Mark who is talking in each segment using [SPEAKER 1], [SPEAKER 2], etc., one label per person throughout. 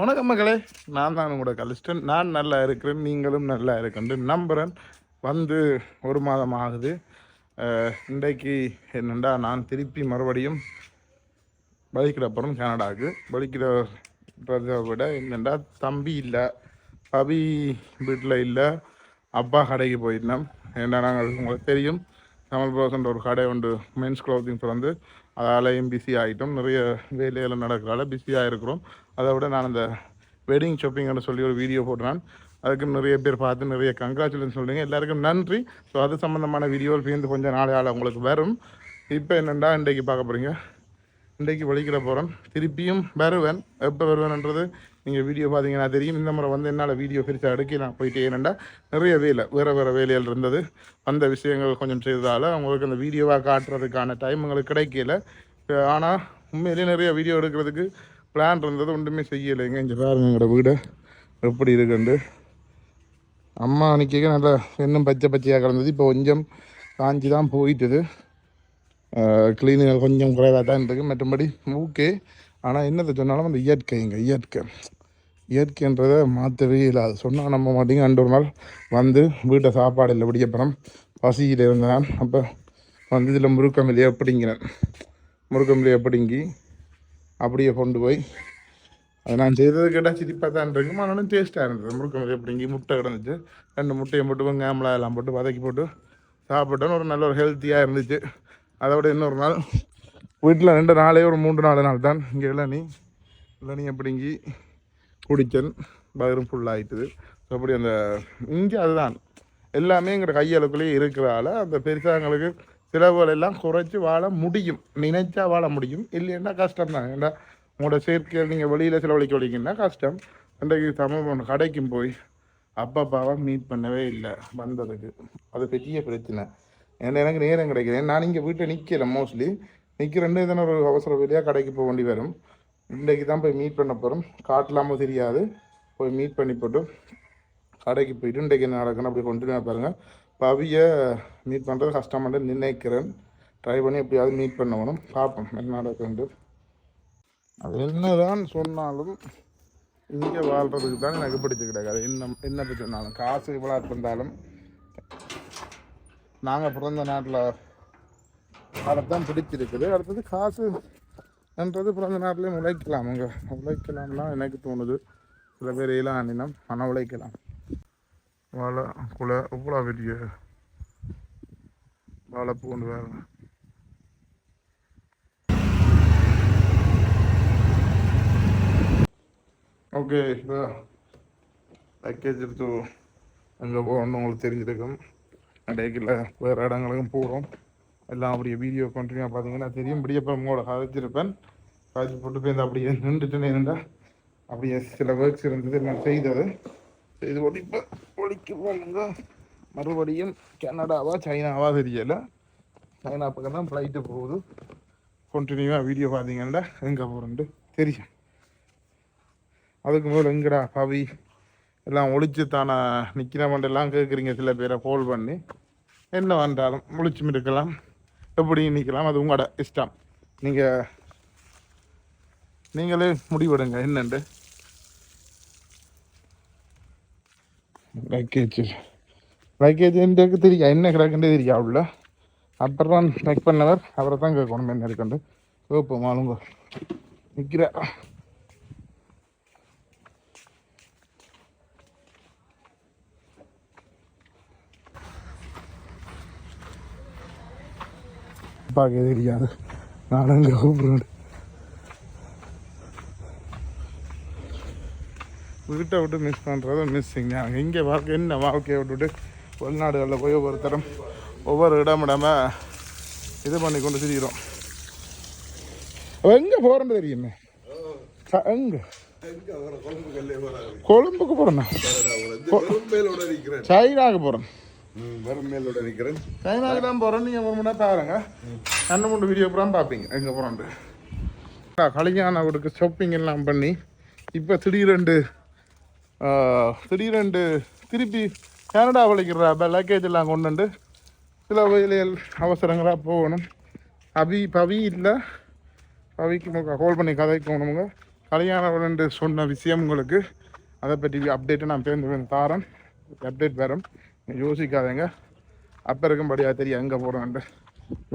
[SPEAKER 1] வணக்கம் மகளே நான் தான் உங்களோட கலிஸ்டன் நான் நல்லா இருக்கிறேன். நீங்களும் நல்லா இருக்கேன் நம்புகிறேன் வந்து ஒரு மாதம் ஆகுது. இன்றைக்கு என்னென்னா நான் திருப்பி மறுபடியும் பலிக்கிற அப்புறம் கனடாவுக்கு. பலிக்கிறதை விட என்னென்னா தம்பி இல்லை பவி வீட்டில் இல்லை அப்பா கடைக்கு போயிருந்தோம். ஏன்னா நாங்கள் உங்களுக்கு தெரியும் கமல் ப்ரோசன்ற ஒரு கடை உண்டு. மென்ஸ் க்ளோத்திங் திறந்து அதாலையும் பிஸி ஆகிட்டோம் நிறைய வேலையெல்லாம் நடக்கிறதால பிஸியாக இருக்கிறோம். அதை விட நான் அந்த வெட்டிங் ஷாப்பிங்னு சொல்லி ஒரு வீடியோ போடுறேன் அதுக்கு நிறைய பேர் பார்த்து நிறைய கங்க்ராச்சுலேஷன் சொல்கிறீங்க எல்லாருக்கும் நன்றி. ஸோ அது சம்மந்தமான வீடியோவில் சேர்ந்து கொஞ்சம் நாளையால் உங்களுக்கு வரும். இப்போ என்னென்னா இன்றைக்கு பார்க்க போகிறீங்க இன்றைக்கு வலிக்கிற போகிறேன் திருப்பியும் வருவேன். எப்போ வருவேன்ன்றது நீங்கள் வீடியோ பார்த்தீங்கன்னா தெரியும். இந்த முறை வந்து என்னால் வீடியோ பிரித்து அடக்கி நான் போயிட்டே ஏனெண்டா நிறைய வேலை வேறு வேறு வேலைகள் இருந்தது. அந்த விஷயங்கள் கொஞ்சம் செய்ததால் உங்களுக்கு அந்த வீடியோவாக காட்டுறதுக்கான டைம் உங்களுக்கு கிடைக்கல. ஆனால் உண்மையிலேயே நிறைய வீடியோ எடுக்கிறதுக்கு பிளான் இருந்தது. ஒன்றுமே செய்யலைங்க இங்கே பாருங்க எங்களோட வீடு எப்படி இருக்குண்டு அம்மா அன்றைக்கி நல்லா இன்னும் பச்சை பச்சையாக கிடந்தது. இப்போ கொஞ்சம் காஞ்சி தான் போயிட்டுது. கிளீனிங் கொஞ்சம் குறைவாக தான் இருக்குது. மற்றபடி ஓகே ஆனால் என்னத்தை சொன்னாலும் அந்த இயற்கைங்க இயற்கை. இயற்கைன்றதை மாற்றவே இல்லாது சொன்னால் நம்ம மாட்டிங்க அன்று ஒரு நாள் வந்து வீட்டை சாப்பாடு இல்லை பிடிக்கப்புறம் பசியில் இருந்தேன். அப்போ வந்து இதில் முருக்கமில்லையே அப்படிங்கிறேன். முருக்கமில்லையை அப்படிங்கி அப்படியே கொண்டு போய் அது நான் செய்தது கேட்டால் சிரிப்பாக தான் இருக்கும். ஆனாலும் டேஸ்ட்டாக இருந்தது. முருக்கமில்லை அப்படிங்கி முட்டை கிடந்துச்சு. ரெண்டு முட்டையை போட்டு கேமலா எல்லாம் போட்டு வதக்கி போட்டு சாப்பிட்டோன்னு ஒரு நல்ல ஒரு ஹெல்த்தியாக இருந்துச்சு. அதை விட இன்னொரு நாள் வீட்டில் ரெண்டு நாளே ஒரு மூன்று நாலு நாள் தான். இங்கே இளநீ. இளநீ அப்படிங்கி குடிச்சன் வயிறும் ஃபுல்லாகிட்டுது ஸோ அப்படி அந்த இங்கே அதுதான். எல்லாமே எங்கள் கையளவுக்குள்ளேயே இருக்கிறதால அந்த பெருசாங்களுக்கு செலவுகள் எல்லாம் குறைச்சி வாழ முடியும். நினைச்சா வாழ முடியும். இல்லைன்னா கஷ்டம் தான். ஏன்னா உங்களோட சேர்க்கையில் நீங்கள் வெளியில் செலவழிக்க வலிங்கன்னா கஷ்டம். அன்றைக்கு சமம் கடைக்கும் போய் அப்பா அப்பாவை மீட் பண்ணவே இல்லை வந்ததுக்கு. அது பெரிய பிரச்சனை. ஏன்னா எனக்கு நேரம் கிடைக்குது நான் இங்கே வீட்டில் நிற்கல மோஸ்ட்லி நிற்கிறேன்னு இதன ஒரு அவசர வேலையாக கடைக்கு போக வேண்டி வரும். இன்றைக்கு தான் போய் மீட் பண்ண போகிறோம் காட்டலாமோ தெரியாது. போய் மீட் பண்ணி போட்டு கடைக்கு போயிட்டு இன்றைக்கு என்ன நடக்குன்னு அப்படி கொண்டு பாருங்கள் பவியை மீட் பண்ணுறது கஷ்டமாட்டு நினைக்கிறேன். ட்ரை பண்ணி எப்படியாவது மீட் பண்ணணும் பார்ப்போம் என்ன நடக்குன்ட்டு அது என்னதான் சொன்னாலும் இங்கே வாழ்கிறதுக்கு தான் எனக்கு பிடிச்சி கிடையாது என்ன என்ன சொன்னாலும். காசு இவ்வளோ இருந்தாலும் நாங்கள் பிறந்த நாட்டில் அதைத்தான் பிடிச்சிருக்குது. அடுத்தது காசு என்றது பிறந்த நாட்டிலையும் உழைக்கலாம். அங்கே உழைக்கலாம்லாம் எனக்கு தோணுது. சில பேர் எல்லாம் அண்ணினம் ஆனால் உழைக்கலாம். வாழை குலை இவ்வளோ பெரிய வாழைப்பூ கொண்டு வேறு. ஓகே இப்போ பேக்கேஜ் எடுத்து அங்கே போகணும்னு உங்களுக்கு தெரிஞ்சிருக்கும். டேக்கில் வேறு இடங்களுக்கும் போகிறோம் எல்லாம் அப்படியே வீடியோ கண்டினியூவாக பார்த்தீங்கன்னா தெரியும். இப்படியே இப்போ உங்களோட கதைச்சிருப்பேன். கதைச்சி போட்டு போய் இந்த அப்படியே நின்றுட்டு நின்றுட்டா அப்படியே சில ஒர்க்ஸ் இருந்தது. நான் செய்தது. செய்து போட்டு இப்போ ஒழிக்க போங்க மறுபடியும் கனடாவா சைனாவா தெரியலை. சைனா பக்கம் தான் ஃப்ளைட்டு போகுது. கண்டினியூவாக வீடியோ பார்த்தீங்கன்னா எங்கே போகிறேன்ட்டு தெரியும். அதுக்கு முதல்ல எங்கடா பவி? எல்லாம் ஒழிச்சு தானே? நிற்கிறவன்ட்டெல்லாம் கேட்குறீங்க சில பேரை ஃபோல் பண்ணி. என்ன வந்தாலும் முழிச்சும் இருக்கலாம். எப்படி நிற்கலாம்? அது உங்களோட இஷ்டம். நீங்கள் நீங்களே முடிவெடுங்க. என்னண்டு? பேக்கேஜ் பேக்கேஜ் எனக்கு தெரியும் என்ன கிடக்குன்றே தெரியா உள்ள? அப்புறம் பேக் பண்ணவர். அவரை தான் கேட்கணும். என்ன இருக்குண்டு ஓப்போ மாலுங்க நிற்கிற பார்க்க தெரியாது நான் அங்கே கூப்பிடுறேன் வீட்டை விட்டு மிஸ் பண்ணுறது மிஸ்ஸிங் நாங்கள் இங்கே வாழ்க்கை என்ன வாழ்க்கையை விட்டுட்டு வெளிநாடுகளில் போய் ஒவ்வொருத்தரும் ஒவ்வொரு இடம் இடாம இது பண்ணி கொண்டு திரிகிறோம் எங்கே போகிறேன்னு தெரியுமே எங்க கொழும்புக்கு
[SPEAKER 2] நிக்கிறேன்
[SPEAKER 1] சைனாக்கு போகிறேன்
[SPEAKER 2] வெறும் மேலோட நிக்கிறேன்.
[SPEAKER 1] சைனாக்கு தான் போகிறோம் நீங்கள் ஒரு மணி நேரம் பாருங்க ரெண்டு மூணு வீடியோ பூரா பார்ப்பீங்க. எங்கே போகிறோன்ட்டு கல்யாணம் அவருக்கு ஷாப்பிங் எல்லாம் பண்ணி இப்போ திடீரெண்டு ஆ, திடீரெண்டு திருப்பி கனடா வலிக்கிற லக்கேஜ் எல்லாம் கொண்டு வந்து சில வயலியல் அவசரங்களாக போகணும். அபி பவி இல்லை. பவிக்கு கால் பண்ணி கதைக்கணுமுங்க. கல்யாணம் என்று சொன்ன விஷயம் உங்களுக்கு. அதை பற்றி அப்டேட்டை நான் பேருந்து தாரன் அப்டேட் வரும். யோசிக்காதீங்க. அப்போ இருக்கும்படியாக தெரியும் எங்கே போகிறோன்ட்டு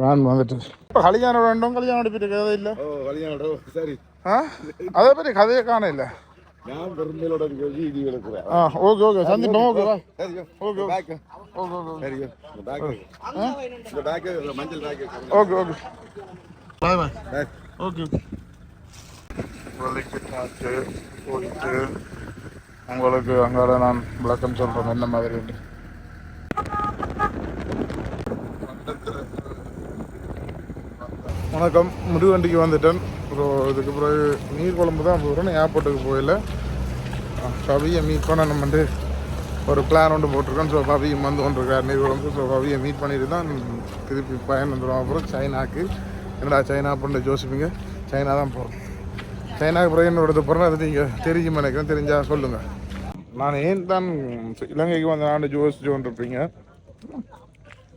[SPEAKER 1] நான் வந்துட்டு. இப்போ கல்யாணம் வேண்டும் கல்யாணம் பற்றி கதை இல்லை.
[SPEAKER 2] கல்யாணம் சரி.
[SPEAKER 1] ஆ? அதை பற்றி கதையை காண இல்லை?
[SPEAKER 2] நான் இருக்கிறது இது இருக்கிறேன்
[SPEAKER 1] ஆ ஓகே ஓகே. சந்திப்போம். ஓகே
[SPEAKER 2] சரியோ
[SPEAKER 1] ஓகே
[SPEAKER 2] பேக்
[SPEAKER 1] ஓகே ஓகே
[SPEAKER 2] சரியோ இந்த பேக் மஞ்சள் bag
[SPEAKER 1] okay okay. Bye bye okay போயிட்டு உங்களுக்கு அங்கால நான் விளக்கம் சொல்கிறேன் என்ன மாதிரி வணக்கம். முடிவண்டிக்கு வந்துட்டேன். அப்புறம் இதுக்கு பிறகு நீர் குழம்பு தான் போகிறேன் ஏர்போர்ட்டுக்கு போயில பவியை மீட் பண்ண நம்ம வந்து ஒரு பிளான் ஒன்று போட்டிருக்கோம் ஸோ பவியும் வந்து கொண்டிருக்கார். நீர் குழம்பு. ஸோ பவியை மீட் பண்ணிட்டு தான் திருப்பி பயன் வந்துடுவோம். அப்புறம் சைனாக்கு. என்னடா சைனா பண்ண ஜோசிப்பிங்க? சைனா தான் போகிறோம் சைனாக்கு பிறகு என்னோட போகிறேன் அது நீங்கள் தெரியும் நினைக்கிறேன். தெரிஞ்சால் சொல்லுங்கள் நான் ஏன் தான் இலங்கைக்கு வந்த ஆண்டு ஜோசிச்சு கொண்டிருப்பீங்க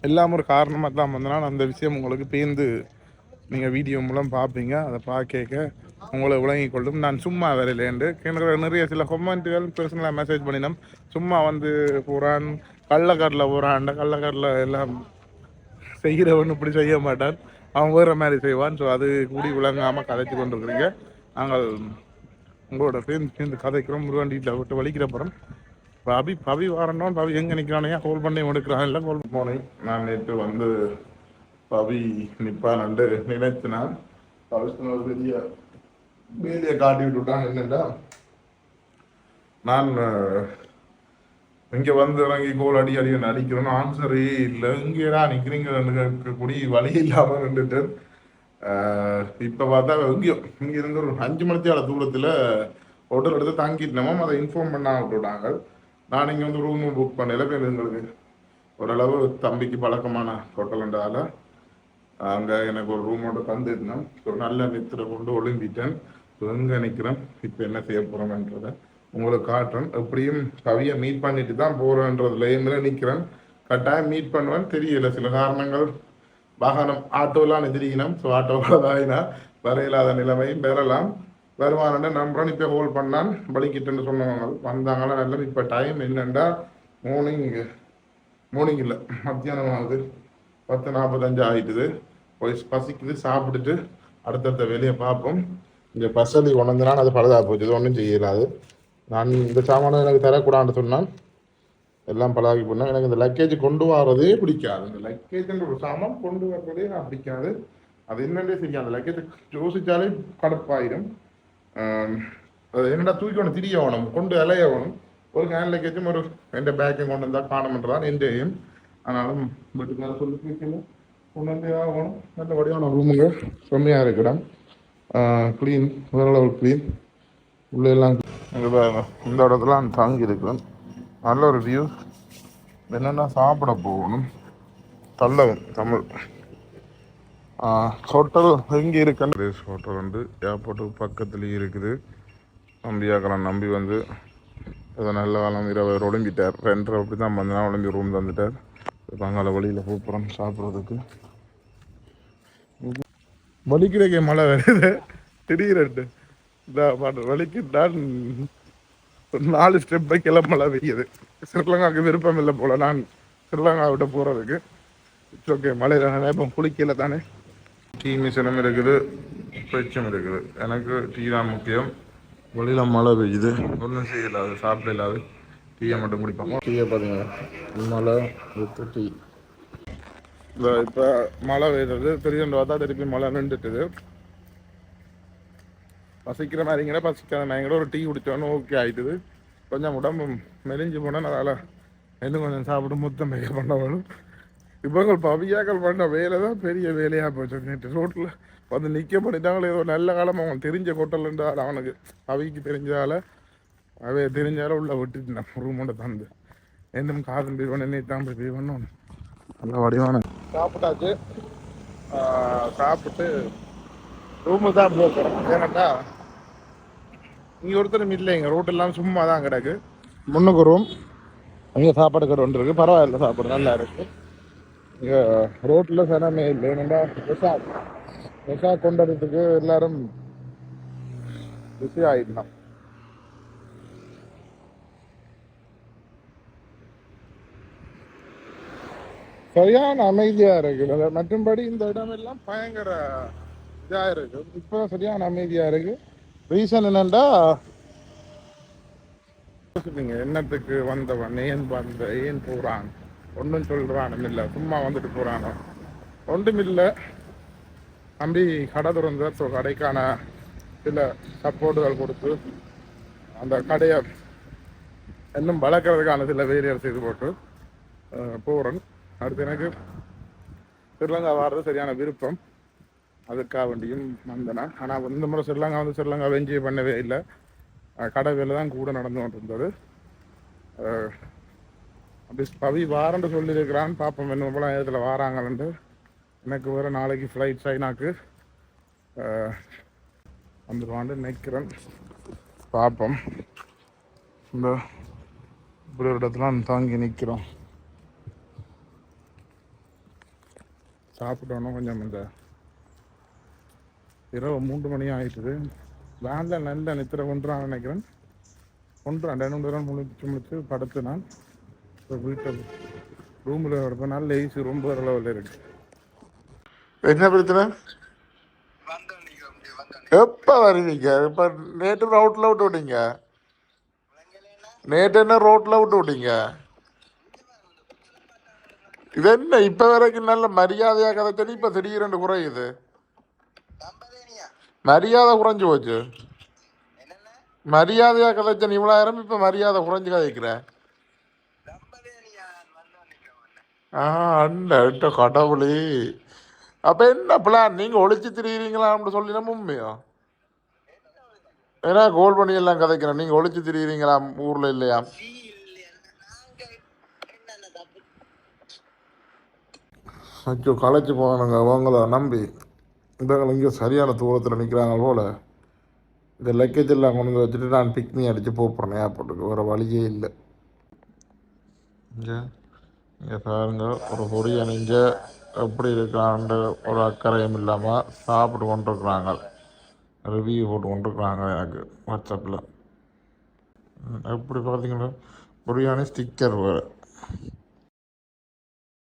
[SPEAKER 1] எல்லாம் ஒரு காரணமாக தான் வந்தனால் அந்த விஷயம் உங்களுக்கு பேர்ந்து நீங்கள் வீடியோ மூலம் பார்ப்பீங்க அதை பார்க்க உங்களை விளங்கிக் கொள்ளும். நான் சும்மா வேலையிலேண்டு கிணறு நிறைய சில கொமெண்ட்டுகள் பர்சனலாக மெசேஜ் பண்ணினோம். சும்மா வந்து போகிறான் கள்ளக்கடலில் போகிறான் கள்ளக்கடலில் எல்லாம் செய்கிறவன் இப்படி செய்ய மாட்டான். அவன் வேறு மாதிரி செய்வான். ஸோ அது கூடி விளங்காமல் கதைச்சு கொண்டிருக்கிறீங்க. நாங்கள் உங்களோட சேர்ந்து சேர்ந்து கதைக்கிறோம். முருகண்டியில் விட்டு வலிக்கிற போகிறோம் பவி பவி வரணும். பவி எங்கே நிற்கிறானே ஹோல் பண்ணி எடுக்கிறான் இல்லை ஹோல் போனேன். நான் நேற்று வந்து பவி நிற்பான்னு நினைத்தினான் பவி ஒரு பெரிய வேலையை காட்டி விட்டுட்டான். என்னடா நான் இங்கே வந்து இறங்கி கோல் அடி அடி அடிக்கிறேன்னு ஆன்சரே இல்லை. இங்கேடா நிற்கிறீங்க கேட்கக்கூடிய வழி இல்லாமல் நின்றுட்டேன். இப்போ பார்த்தா எங்கேயோ இங்கே இருந்து ஒரு அஞ்சு மணித்தியால தூரத்தில் ஹோட்டல் எடுத்து தங்கிட்டோமோ அதை இன்ஃபார்ம் பண்ண விட்டுவிட்டாங்க நான் இங்கே வந்து ரூமும் புக் பண்ணல. பேர் எங்களுக்கு ஓரளவு தம்பிக்கு பழக்கமான ஹோட்டல்ன்றதால அங்கே எனக்கு ஒரு ரூமோட தந்துருந்தேன் ஸோ நல்ல நித்திர கொண்டு ஒழுங்கிட்டேன் ஸோ எங்கே நிற்கிறேன். இப்போ என்ன செய்ய போகிறோம்ன்றதை உங்களுக்கு காட்டுறேன். எப்படியும் கவியை மீட் பண்ணிட்டு தான் போகிறேன்றதுல எங்களை நிற்கிறேன். கட்டாயம் மீட் பண்ணுவேன். தெரியல. சில காரணங்கள். வாகனம் ஆட்டோலாம் எதிரிக்கணும் ஸோ ஆட்டோவில் வாங்கினா வர இல்லாத நிலைமையும் பெறலாம். வருவானு நம்புறேன். இப்போ ஹோல்ட் பண்ணான். வலிக்கிட்டேன்னு சொன்னவங்க வந்தாங்களா நல்ல இப்போ டைம் என்னென்னா மார்னிங் மார்னிங் இல்லை. மத்தியானம் ஆகுது. பத்து நாற்பத்தஞ்சு ஆகிட்டுது பசிக்குது சாப்பிட்டுட்டு அடுத்தடுத்த வேலையை பார்ப்போம். இங்கே பசலி உணர்ந்தனால் அது பழுதாக போச்சு இது ஒன்றும் செய்யலாது. நான் இந்த சாமானை எனக்கு தரக்கூடாதுன்னு சொன்னால் எல்லாம் பழகி போனால் எனக்கு இந்த லக்கேஜ் கொண்டு வரதே பிடிக்காது. இந்த லக்கேஜ்ன்ற ஒரு சாமான் கொண்டு வர்றதே நான் பிடிக்காது. அது என்னன்னே தெரியும் அந்த லக்கேஜ் யோசிச்சாலே கடுப்பாயிடும். அது என்னடா தூக்கி ஒன்று திரிய கொண்டு அலையவணும் ஒரு ஹேண்ட் லக்கேஜும் ஒரு எந்த பேக்கையும் கொண்டு வந்தால் காணமன்றதான் எந்தையும் ஆனாலும் வீட்டுக்கார சொல்லி கேட்கல. கொண்டு வந்தே ஆகணும் நல்ல வடிவான ரூமுங்க செம்மையாக இருக்கிறோம் க்ளீன் ஓரளவு க்ளீன் உள்ள எல்லாம் இங்க பாருங்க, இந்த இடத்துல தங்கி இருக்கிறேன் நல்ல ஒரு வியூ என்னென்னா சாப்பிட போகணும்? தள்ளவன் தமிழ். ஹோட்டல் எங்கே இருக்குன்னு ஹோட்டல் வந்து ஏர்போர்ட்டுக்கு பக்கத்துலேயே இருக்குது. நம்பியாக்கலாம் நம்பி வந்து ஏதோ நல்ல காலம் இரவு உடம்பிட்டார் ரெண்டரை அப்படி தான் வந்தனா உடம்பி ரூம் தந்துட்டார். தாங்கால வழியில் போகிறோம் சாப்பிட்றதுக்கு. வலிக்கிறக்கே மழை வருது. திடீரெண்டு இந்த பாட்டு வலிக்கு தான் நாலு ஸ்டெப் பைக்கெல்லாம் மழை பெய்யுது. ஸ்ரீலங்காவுக்கு விருப்பம் இல்லை போல நான் ஸ்ரீலங்கா விட்டு போகிறதுக்கு இட்ஸ் ஓகே மழையில் நினைப்போம் குளிக்கல தானே. டீ மிஷினும் இருக்குது ஃப்ரிட்ஜும் இருக்குது. எனக்கு டீ தான் முக்கியம். வழியில் மழை பெய்யுது. ஒன்றும் செய்யலாது சாப்பிட இல்லாது டீயை மட்டும் குடிப்போம். டீயை பார்த்தீங்கன்னா மழை வித் டீ. இந்த இப்போ மழை பெய்யுறது தெரியுன்ற பார்த்தா திருப்பி மழை நின்றுட்டுது பசிக்கிற மாதிரிங்கிற பசிக்காத மாதிரிங்கிற ஒரு டீ குடிச்சோன்னு ஓகே ஆயிட்டுது. கொஞ்சம் உடம்பு மெலிஞ்சு போனால் அதால் இன்னும் கொஞ்சம் சாப்பிட்டு முத்தம் மேக பண்ண வேணும். இவங்க பவியாக்கள் பண்ண வேலை தான் பெரிய வேலையாக போச்சு. நேற்று ரோட்டில் வந்து நிற்க பண்ணிட்டாங்களே ஏதோ நல்ல காலம் அவன் தெரிஞ்ச ஹோட்டல்ன்றால் அவனுக்கு பவிக்கு தெரிஞ்சால அவை தெரிஞ்சால உள்ள விட்டுட்டு ரூமோட தந்து. என்னும் காதல் பே பண்ண தான் போய் பே பண்ணணும் நல்ல வடிவான சாப்பிட்டாச்சு. சாப்பிட்டு ரூமு தான் போகிறோம் ஏன்னாட்டா இங்கே ஒருத்தரும் இல்லை எங்கள் ரோட்டெல்லாம் சும்மா தான் கிடக்கு. முன்னுக்கு ரூம் அங்கே சாப்பாடு கடை ஒன்று இருக்குது பரவாயில்ல சாப்பாடு நல்லா இருக்குது இங்கே ரோட்டில் சனமே இல்லை. ஏன்னாண்டா விசா விசா கொண்டு எல்லாரும் பிஸி ஆயிடலாம். சரியான அமைதியா இருக்கு மற்றும்படி இந்த இடம் எல்லாம் பயங்கர இதா இருக்கு இப்போ சரியான அமைதியா இருக்கு ரீசன் என்னண்டா? என்னத்துக்கு வந்தவன்? ஏன் வந்த? ஏன் போறான்? ஒன்றும் சொல்றானும் இல்லை. சும்மா வந்துட்டு போறானோ? ஒன்றும் இல்லை. தம்பி கடை திறந்த ஸோ கடைக்கான சில சப்போர்ட்டுகள் கொடுத்து அந்த கடையை இன்னும் வளர்க்கறதுக்கான சில வேரியர் செய்து போட்டு அஹ், போறேன் அடுத்து எனக்கு ஸ்ரீலங்கா வர்றது சரியான விருப்பம். அதுக்காக வேண்டியும் வந்தேன். ஆனால் இந்த முறை ஸ்ரீலங்கா வந்து ஸ்ரீலங்கா என்ஜாய் பண்ணவே இல்லை. கடை வேலை தான் கூட நடந்து கொண்டிருந்தது. அப்படி பவி வாரண்டு சொல்லியிருக்கிறான். பார்ப்போம் என்ன போல இதில் வாராங்கன்ட்டு எனக்கு வேறு நாளைக்கு ஃப்ளைட் சைனாக்கு. வந்துடுவான்னு நினைக்கிறேன். பார்ப்போம் இந்த இப்படி ஒரு இடத்துல தாங்கி நிற்கிறோம் சாப்பிட்டோன்னா கொஞ்சம் இந்த இரவு மூன்று மணி ஆயிட்டுது. வேனில் நல்ல நித்திர கொண்டுறான்னு நினைக்கிறேன். கொண்டுறான் ரெண்டு தடவை முழிச்சு முழிச்சு படுத்து நான் இப்போ வீட்டை ரூமில் இருப்பேன். நல்ல ஏசி ரொம்ப அளவில் இருக்கு. என்ன பிரச்சனை? எப்போ வருவீங்க? இப்போ நேற்று ரோட்டில் விட்டு விட்டீங்க. நேற்று என்ன ரோட்டில் விட்டு விட்டீங்க? இது என்ன இப்போ வரைக்கும் நல்ல மரியாதையாக கதை சொல்லி இப்போ திடீரென்று குறையுது. மரியாதை குறைஞ்சு போச்சு. மரியாதையாக கதைச்சன் இவ்வளோ இப்போ மரியாதை குறைஞ்சு கதைக்கிற? ஆ அண்ட கடவுளே. அப்போ என்ன பிளான் நீங்கள் ஒழிச்சு திரியிறீங்களான்னு சொல்லி நம்ம உண்மையா? ஏன்னா கோல் பண்ணி எல்லாம் கதைக்கிறேன். நீங்கள் ஒழிச்சு திரியிறீங்களா? ஊரில் இல்லையா? அச்சோ களைச்சு போனானுங்க அவங்கள நம்பி. இவங்களை இங்கே சரியான தூரத்தில் நிற்கிறாங்க போல். இந்த லக்கேஜ் எல்லாம் கொண்டு வந்து வச்சுட்டு நான் பிக்னிக் அடித்து போகிறேன் ஏர்போர்ட்டுக்கு வேறு வழியே இல்லை. இங்கே இங்கே பாருங்க ஒரு பொரிய அணிஞ்ச எப்படி இருக்கிறான்ட்டு ஒரு அக்கறையும் இல்லாமல் சாப்பிட்டு கொண்டுருக்குறாங்க. ரிவ்யூ போட்டு கொண்டுருக்குறாங்க எனக்கு வாட்ஸ்அப்பில் எப்படி பார்த்தீங்கன்னா பிரியாணி ஸ்டிக்கர் வேறு.